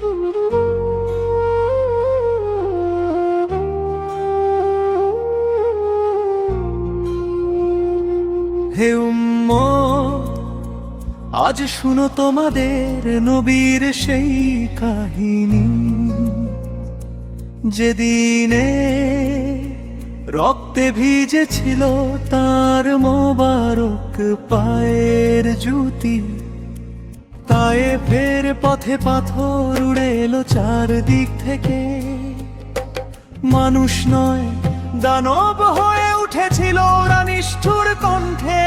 হে উম্মত, আজ শুনো তোমাদের নবীর সেই কাহিনী। যেদিনে রক্তে ভিজেছিল তার মোবারক পায়ের জুতি তায়ে ফের পথে পাথর উড়ে এলো চারদিক থেকে। মানুষ নয়, দানব হয়ে উঠেছিল ওরা নিষ্ঠুর কণ্ঠে।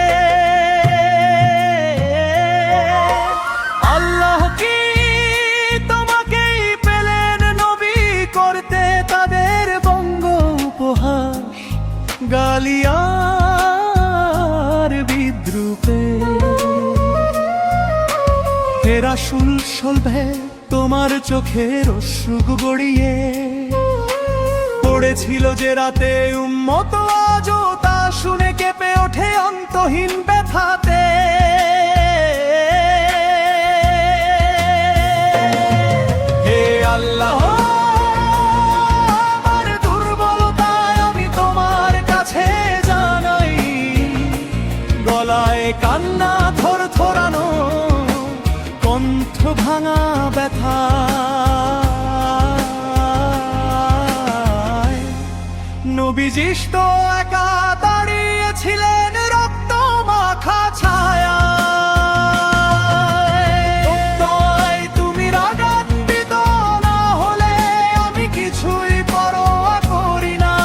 আল্লাহ কি তোমাকেই পেলেন নবী করতে তাদের বঙ্গ উপহাস? গালিয়ার শুল সলভে তোমার চোখের অশ্রুক গড়িয়ে। পড়েছিল যে রাতে উম্মত আজও তা শুনে কেঁপে ওঠে অন্তহীন ব্যথাতে ব্যথা। নবীজিষ্ট একা দাঁড়িয়েছিলেন রক্ত মাখা ছায়া। তুমি রাগান্বিত না হলে আমি কিছুই পরোয়া করি না।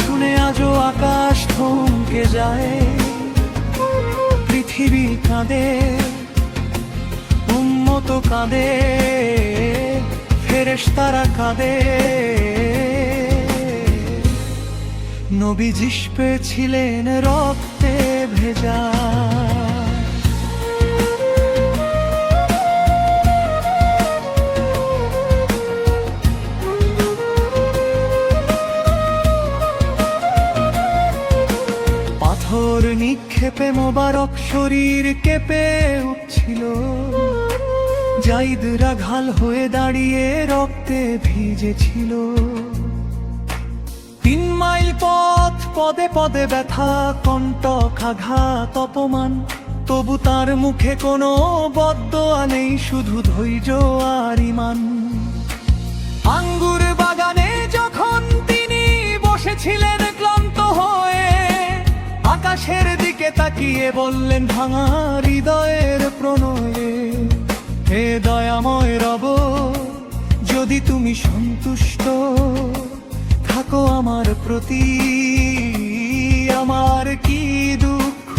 শুনে আজও আকাশ থমকে যায়। পৃথিবী কাঁদে। উম্মত কাঁদে ফেরেশতারা কাঁদে। নবী ছিলেন রক্তে ভেজা। পাথর নিক্ষেপে মোবারক শরীর কেঁপে উঠছিল। জাইদরা ঘাল হয়ে দাঁড়িয়ে রক্তে ভিজেছিল। তিন মাইল পথ, পদে পদে ব্যথা, কণ্টক আঘাত, অপমান। তবু তার মুখে কোনো বদয়া নেই, শুধু ধৈর্য আর ইমান। আঙ্গুর বাগানে যখন তিনি বসেছিলেন ক্লান্ত হয়ে, আকাশের দিকে তাকিয়ে বললেন, ভাঙা হৃদয়ের প্রণয়ে। হে দয়াময় রব, যদি তুমি সন্তুষ্ট থাকো আমার প্রতি, আমার কি দুঃখ,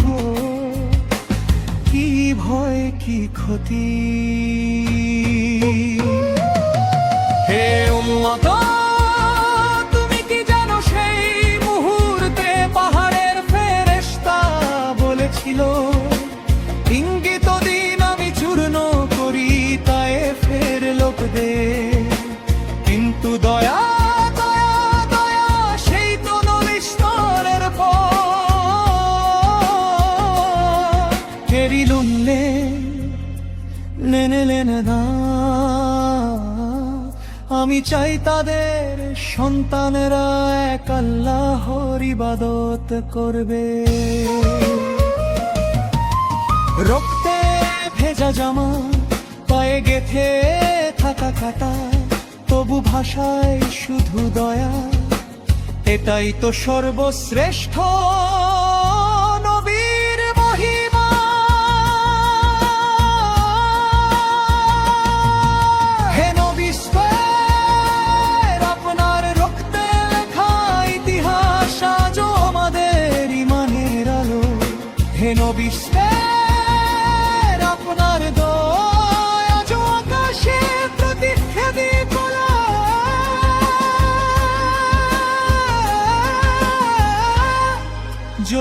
কি ভয়, কি ক্ষতি? কিন্তু দয়া ফেরিলুনলে নেনে লেনে দা। আমি চাই তাদের সন্তানেরা এক আল্লাহর ইবাদত করবে। রক্তে ভেজা জামা, পায়ে গেথে কাটা তবু ভাষায় শুধু দয়া এটাই তো সর্বশ্রেষ্ঠ।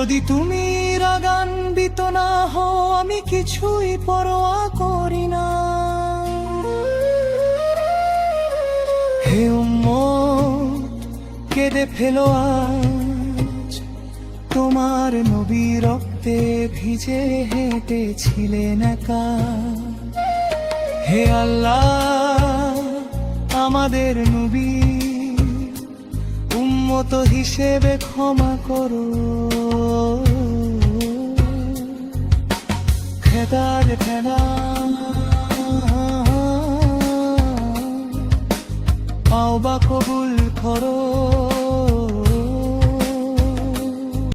যদি তুমি রাগান্বিত না হও, আমি কিছুই পরোয়া করি না। হে কেঁদে ফেলো আজ। তোমার নবী রক্তে ভিজে হেঁটেছিলেন একা হে আল্লাহ, আমাদের নবী উম্মত হিসেবে ক্ষমা করো। খেদার খেলা